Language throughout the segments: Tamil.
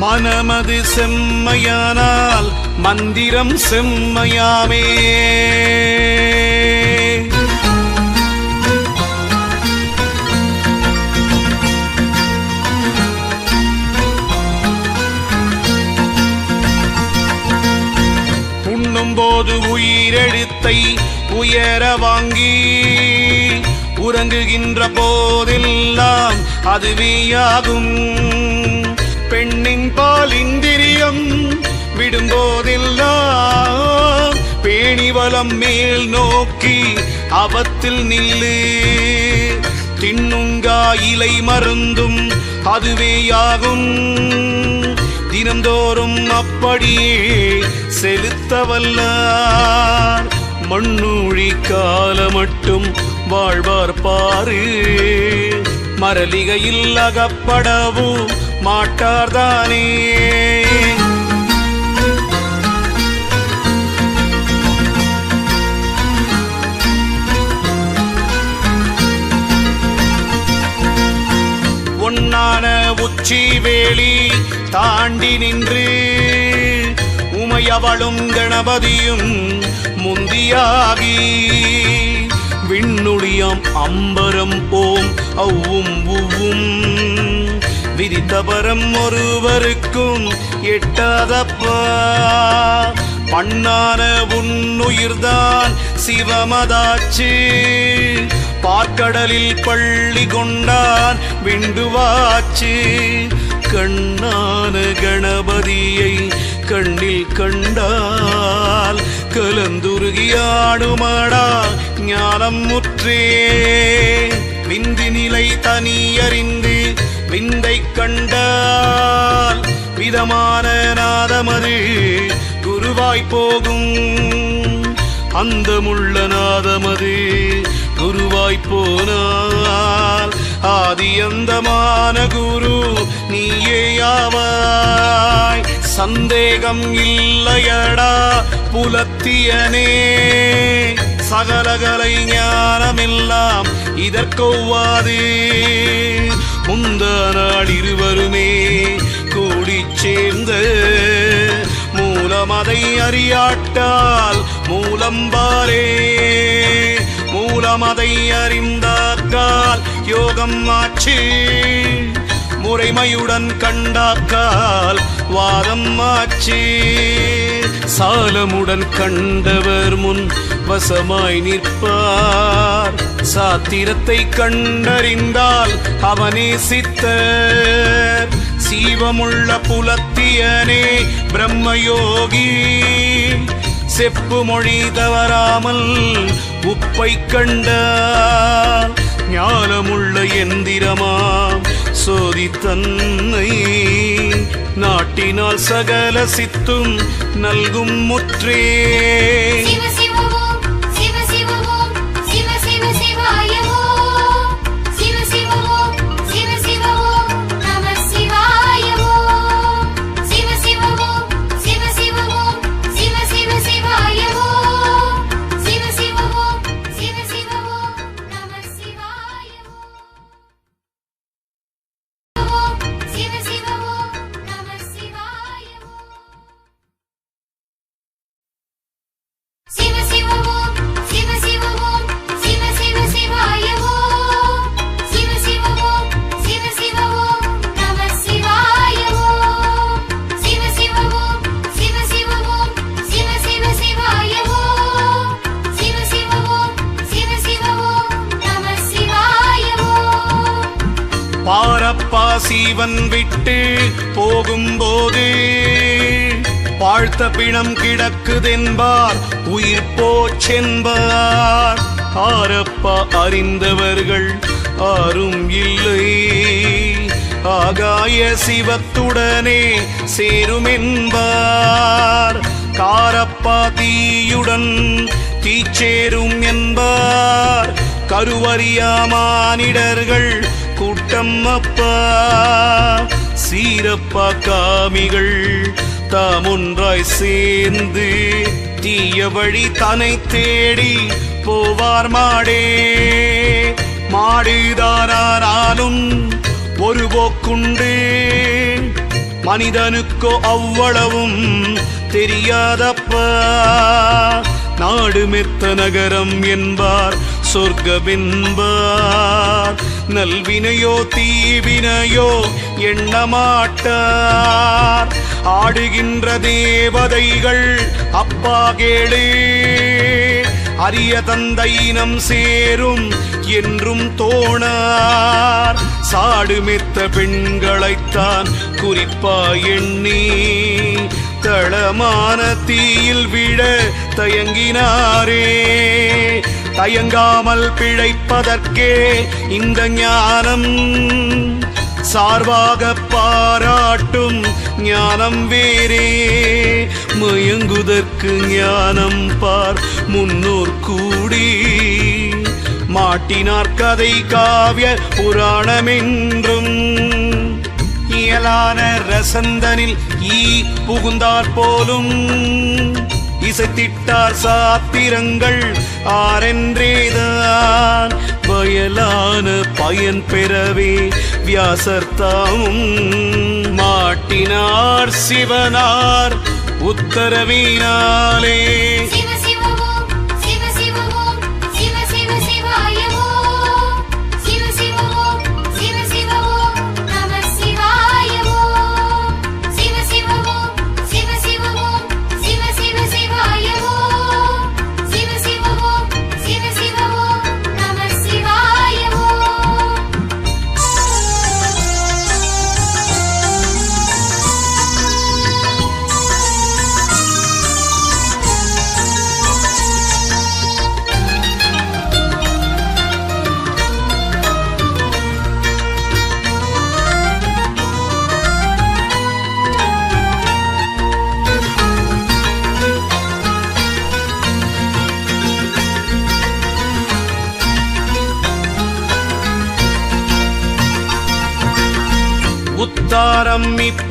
மனமது செம்மையானால் மந்திரம் செம்மையாமே. போது உயிரெழுத்தை உயர வாங்கி உறங்குகின்ற போதெல்லாம் அதுவேயாகும். பெண்ணின் பால் இந்திரியம் விடும்போதெல்லாம் பேணிவளம் மேல் நோக்கி அவத்தில் நில்லு. தின்னுங்கா இலை மருந்தும் அதுவேயாகும். தினந்தோறும் அப்படியே செலுத்தவல்லார். மண்ணூழி கால மட்டும் வாழ்வார் பாரு. மரலிகையில் அகப்படவும் மாட்டார்தானே? ஒன்னான உச்சி வேலி தாண்டி நின்று உமையவளும் கணபதியும் முந்தியாகி விண்ணுளியம் அம்பரம் ஓம் அவ்வும் உவ்வும் விதித்தபரம் ஒருவருக்கும் எட்டாதப்பா. பண்ணான உன்னுயிர்தான் சிவமதாச்சு. பார்க்கடலில் பள்ளி கொண்டான் விண்டுவாச்சு. கண்ணான கணபதியை கண்ணில் கண்டால் கலந்துருகியாடுமாடா ஞானம் முற்றே விந்தி நிலை தனியறிந்தே விந்தை கண்டால் விதமான நாதமது குருவாய் போகும். அந்த முள்ள நாதமது குருவாய் போனால் ஆதி அந்தமான குரு நீயேயாவாய். சந்தேகம் இல்லையடா புலத்தியனே சகலகலை ஞானமெல்லாம் இதற்கொவ்வாது முந்த நாள் இருவருமே கூடிச் சேர்ந்த மூலமதை அறியாட்டால் மூலம்பாரே மூலமதை அறிந்தாக்கால் யோகம் ஆச்சு. முறைமையுடன் கண்டாக்கால் வாதம் ஆச்சு. சாலமுடன் கண்டவர் முன் வசமாய் நிற்பார். சாத்திரத்தை கண்டறிந்தால் அவனே சித்தர். சீவமுள்ள புலத்தியனே பிரம்மயோகி. செப்பு மொழி தவறாமல் உப்பை கண்டால் ஞானமுள்ள எந்திரமாம். சோதி தன்னை நாட்டினால் சகல சித்தும் நல்கும் முற்றே. பாரப்பா சீவன் விட்டு போகும்போது வாழ்த்த பிணம் கிடக்குதென்பார் உயிர் போச்சென்பார். ஆரப்பா அறிந்தவர்கள் ஆரும் இல்லை. ஆகாய சிவத்துடனே சேருமென்பார். காரப்பா தீயுடன் தீச்சேரும் என்பார். கருவறியா மானிடர்கள் கட்டம்மப்பா சீரப்பா காமிகள் தாம் ஒன்றாய் சேர்ந்து தீய வழி தனை தேடி போவார் மாடே. மாடுதானாலும் ஒரு போக்குண்டு. மனிதனுக்கோ அவ்வளவும் தெரியாதப்பா. நாடு மெத்த நகரம் என்பார் சொர்க்கமென்பார். நல்வினையோ தீவினையோ எண்ணமாட்டார். ஆடுகின்ற தேவதைகள் அப்பா கேளே. அரிய தந்தையினம் சேரும் என்றும் தோணார். சாடுமெத்த பெண்களைத்தான் குறிப்பா எண்ணி தளமான தீயில் விட தயங்கினாரே. தயங்காமல் பிழைப்பதற்கே இந்த ஞானம் சார்பாக பாராட்டும் ஞானம் வேறே. மயங்குதற்கு ஞானம் பார் முன்னோர் கூடி. மாட்டினார் கதை காவிய புராணமென்றும். இயலான ரசந்தனில் ஈ புகுந்தார் போலும். இசைத்திட்டார் சாத்திரங்கள் ஆரென்றேதான். வயலான பயன் பெறவே வியாசர்த்தாமும் மாட்டினார் சிவனார். உத்தரவினாலே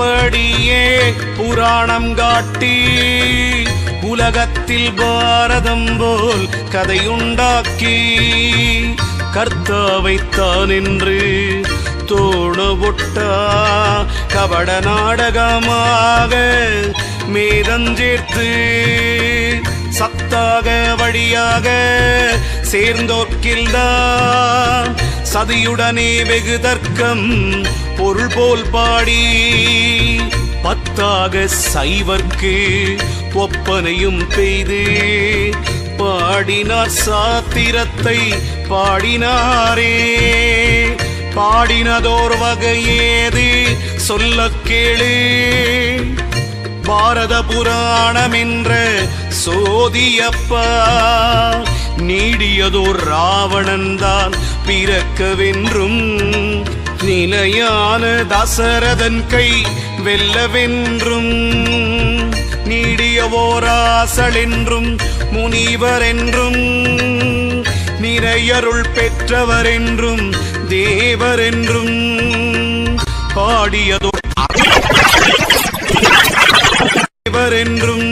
உத்தாரம் புராணம் காட்டி உலகத்தில் பாரதம் போல் கதையுண்டாக்கி கர்த்தாவைத்தான் என்று தோணவொட்டா கபட நாடகமாக மேதஞ்சேர்த்து சத்தாக வழியாக சேர்ந்தோர்க்கில்தான் சதியுடனே வெகு தர்க்கம் பொருள் போல் பாடி. பத்தாக சைவர்க்கு ஒப்பனையும் பெய்து. பாடினார் சாத்திரத்தை பாடினாரே. பாடினதோர் வகையேது சொல்ல கேளு. பாரத புராணம் என்ற சோதியப்பா நீடியதோர் ராவணன்தான் பிறக்கவென்றும் நிலையான தசரதன் கை வெல்லவென்றும் நீடியவோராசல் என்றும் முனிவர் என்றும் நிறையருள் பெற்றவர் என்றும் தேவர் என்றும் பாடியதோ தேவர் என்றும்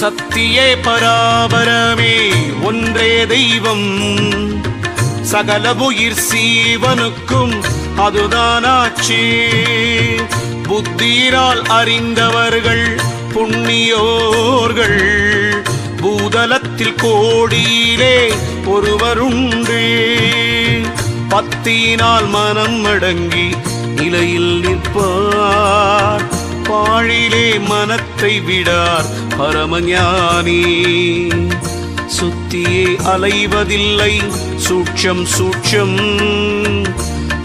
சத்தியே பராபரமே ஒன்றே தெய்வம். சகல உயிர் சீவனுக்கும் அதுதானாச்சி. புத்தியினால் அறிந்தவர்கள் புண்ணியோர்கள். பூதலத்தில் கோடியிலே ஒருவருண்டு. பத்தியினால் மனம் அடங்கி நிலையில் நிற்பார். வாழிலே மனத்தை விடார் பரமஞானி. சுத்தியே அலைவதில்லை சூட்சம் சூட்சம்.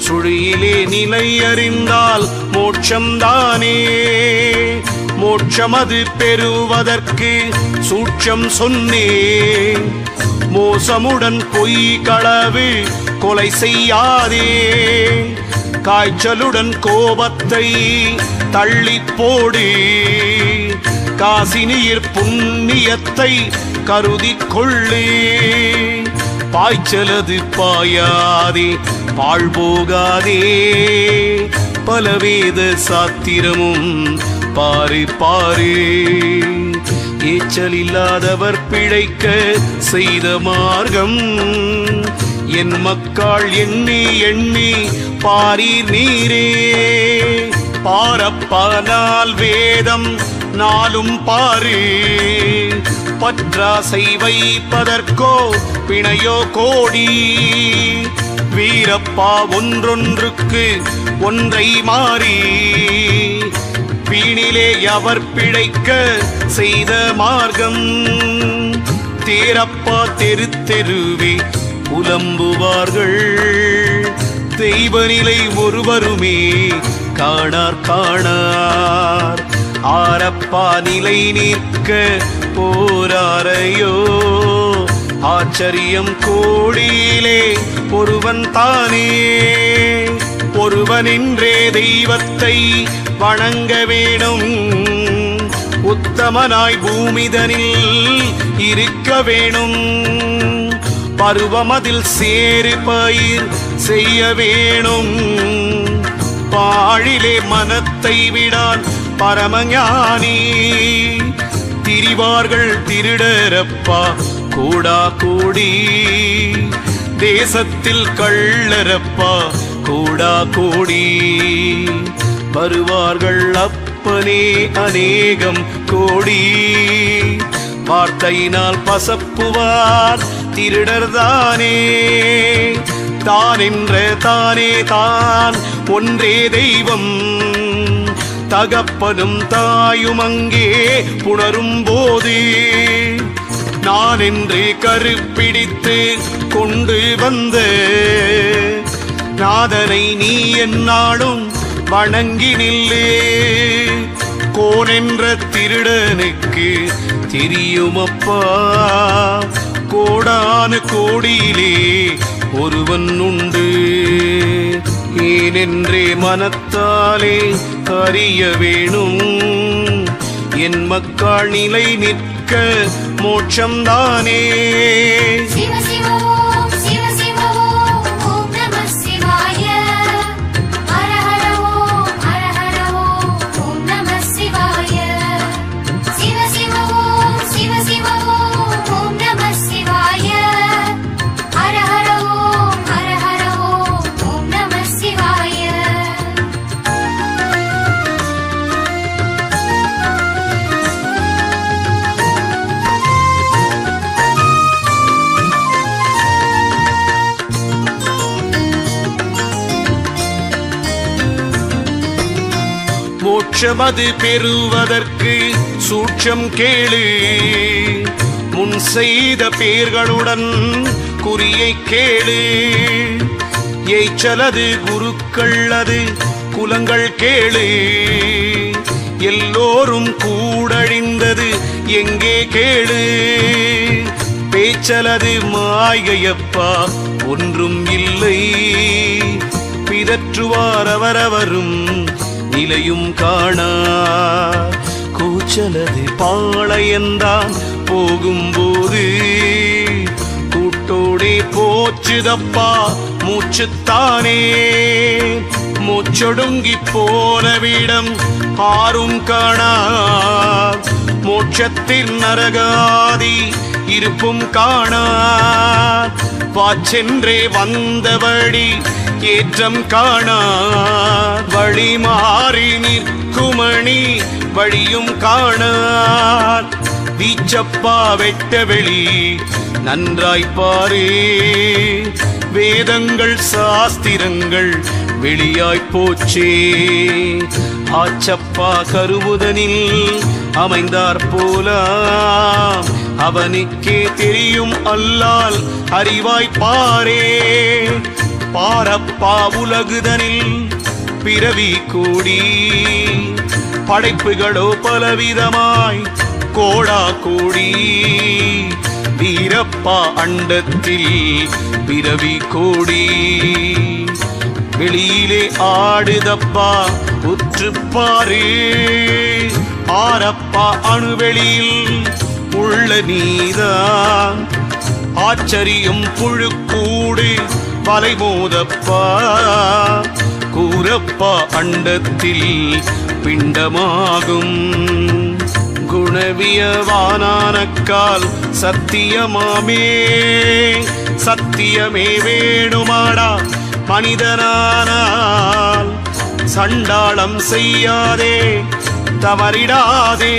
சுழியிலே நிலை அறிந்தால் மோட்சம்தானே. மோட்சமது பெறுவதற்கு சூட்சம் சொன்னே. மோசமுடன் பொய் களவு கொலை செய்யாதே. காய்ச்சலுடன் கோபத்தை தள்ளி போடு. காசினியர் புண்ணியத்தை கருதி கொள்ளு. பாய்ச்சலது பாயாதே பாழ் போகாதே. பலவேத சாத்திரமும் பாரு பாரு. ஏச்சல் இல்லாதவர் பிழைக்க செய்த மார்க்கம். என் மக்காள் எண்ணி எண்ணி பாரீர் நீரே. பாரப்பானால் வேதம் நாளும் பாரு. பற்றாசை வைப்பதற்கோ பிணையோ கோடி. வீரப்பா ஒன்றொன்றுக்கு ஒன்றை மாறி. வீணிலே அவர் பிழைக்க செய்த மார்க்கம். தேரப்பா தெரு தெருவே புலம்புவார்கள். தெய்வநிலை ஒருவருமே காணார் காணார். ஆரப்பா நிலை நிற்க போராரையோ. ஆச்சரியம் கோடியிலே ஒருவன் தானே. ஒருவனின்றே தெய்வத்தை வணங்க வேணும் உத்தமனாய் பூமிதனில் இருக்க வேணும் பருவமதில் சேரு பயிர் செய்ய வேணும். பாழிலே மனத்தை விடான் பரமஞானி. திரிவார்கள் திருடரப்பா கூடா கூடி. தேசத்தில் கள்ளரப்பா கூடா கூடி. வருவார்கள் அப்பனே அநேகம் கோடி. வார்த்தையினால் பசப்புவார் திருடர்தானே? தான் என்ற தானே தான் ஒன்றே தெய்வம். தகப்பனும் தாயும் அங்கே புணரும் போது நான் என்று கருப்பிடித்து கொண்டு வந்த. நாதனை நீ என்னாலும் வணங்கி நில்லு. கோனென்ற திருடனுக்கு தெரியுமப்பா. கோடான கோடியிலே ஒருவன் உண்டு. ஏனென்றே மனத்தாலே அறிய வேணும். என் மக்கள் நிலை நிற்க மோட்சம்தானே. மோட்சமது பெறுவதற்கு சூட்சம் கேளு. முன் செய்த பேர்களுடன் குறியை கேளு. ஏய்ச்சலது குருக்கள் அது குலங்கள் கேளு. எல்லோரும் கூடழிந்தது எங்கே கேளு. பேச்சலது மாயையப்பா ஒன்றும் இல்லை. பிதற்றுவார் அவரவரும் நிலையும் காணா. கூச்சலது பாளையந்தான் போகும்போது. கூட்டோடே போச்சுதப்பா மூச்சுத்தானே. மூச்சொடுங்கி போனவிடம் ஆறும் காணா. மோட்சத்தின் நரகாதி இருப்பும் காணார். வாச்சென்றே வந்த வழி ஏற்றம் காணார். வழி மாறி நிற்குமணி வழியும் காணார். வீச்சப்பா வெட்ட வெளி நன்றாய்ப்பாரே வேதங்கள் சாஸ்திரங்கள் வெளியாய்ப் போச்சே. ஆச்சப்பா கருவுதனில் அமைந்தார் போலாம். அவனுக்கே தெரியும் அல்லால் அறிவாய்ப்பாரே பாரப்பா உலகுதனில் பிறவி கூடி. படைப்புகளோ பலவிதமாய் கோடா கூடி. வீரப்பா அண்டத்தில் பிறவி கோடி. வெளியிலே ஆடுதப்பா உற்றுப்பாரு. ஆரப்பா அணுவெளியில் உள்ள நீதான் ஆச்சரியம் புழுக்கூடு வலைமோதப்பா. கூறப்பா அண்டத்தில் பிண்டமாகும். குணவியவானானக்கால் சத்தியமாமே. சத்தியமே வேணுமாடா மனிதனானா. சண்டாளம் செய்யாதே தவறிடாதே.